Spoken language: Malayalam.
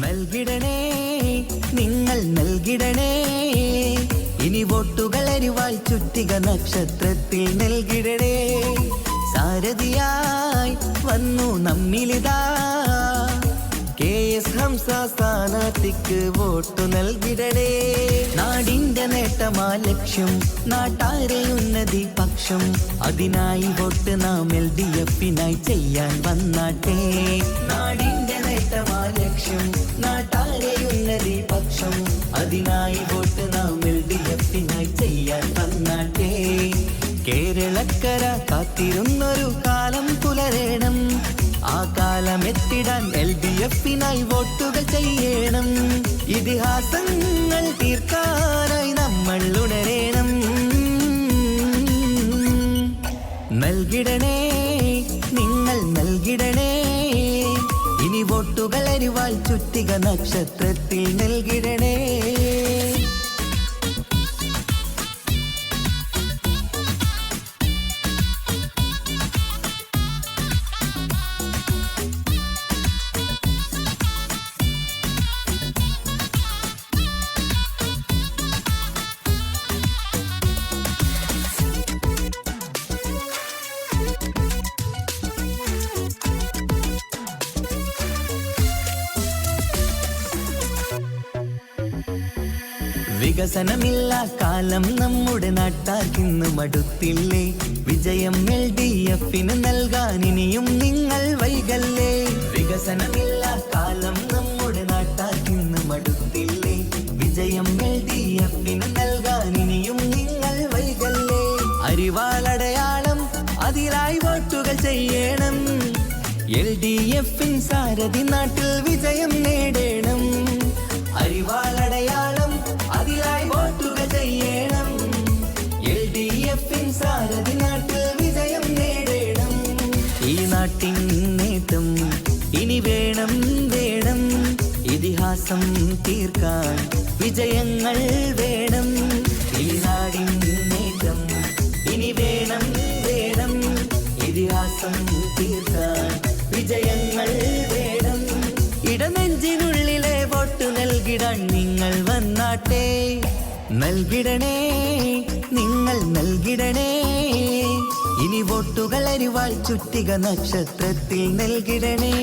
നൽകിടണേ നിങ്ങൾ നൽകിടണേ. ഇനി വോട്ടുകൾ അരിവാൾ ചുറ്റിക നക്ഷത്രത്തിൽ നൽകിടണേ. സാരഥിയായി വന്നു നമ്മിലിതാ. കെ എസ് ഹംസ സ്ഥാനാർത്ഥിക്ക് വോട്ടു നൽകിടണേ. നാടിന്റെ നേട്ടമാ ലക്ഷ്യം നാട്ടാരെ ഉന്നതി പക്ഷം. അതിനായി വോട്ട് നാം എൽ ഡി എഫിനായി ചെയ്യാൻ വന്നാട്ടെ. നാടിന്റെ നേട്ടമാ ലക്ഷ്യം നാട്ടാരെ ഉന്നതി പക്ഷം. അതിനായി വോട്ട് നാം എൽ ഡി എഫിനായി ചെയ്യാൻ വന്നാട്ടെ. കേരളക്കര കാത്തിരുന്നൊരു കാലം പുലരേണം. ആ കാലം എത്തിടാൻ എൽ ഡി എഫിനായി വോട്ടുകൾ ചെയ്യണം. ഇതിഹാസങ്ങൾ തീർക്കാനായി നൽകിടണേ നിങ്ങൾ നൽകിടണേ. ഇനി വോട്ടുകൾ അരിവാൾ ചുറ്റിക നക്ഷത്രത്തിൽ നൽകിടണേ. വികസനമില്ല കാലം നമ്മുടെ നാട്ടാർക്കിന്ന് മടുത്തില്ലേ? വിജയം എൽ ഡി എഫിന് നൽകാൻ ഇനിയും നിങ്ങൾ വൈകല്ലേ? വികസനമില്ല കാലം നമ്മുടെ നാട്ടാർക്കിന്ന് മടുത്തില്ലേ? വിജയം എൽ ഡി എഫിന് നൽകാൻ ഇനിയും നിങ്ങൾ വൈകല്ലേ? അരിവാളടയാളം അതിലായി വോട്ടുകൾ ചെയ്യണം. എൽ ഡി എഫിൻ സാരഥി നാട്ടിൽ വിജയം നേടണം. അരിവാളടയാളം നാട്ടിൻ നേട്ടം ഇനി വേണം വേണം ഇതിഹാസം തീർക്കാൻ. വിജയങ്ങൾ വേണം ഈ നാടിൻ ഇനി വേണം വേണം ഇതിഹാസം തീർക്കാൻ. വിജയങ്ങൾ വേണം. ഇടനെഞ്ചിനുള്ളിലെ വോട്ട് നൽകിടാൻ നിങ്ങൾ വന്നാട്ടെ. നൽകിടണേ നിങ്ങൾ നൽകിടണേ. ഇനി വോട്ടുകൾ അരിവാൾ ചുറ്റിക നക്ഷത്രത്തിൽ നൽകിടണേ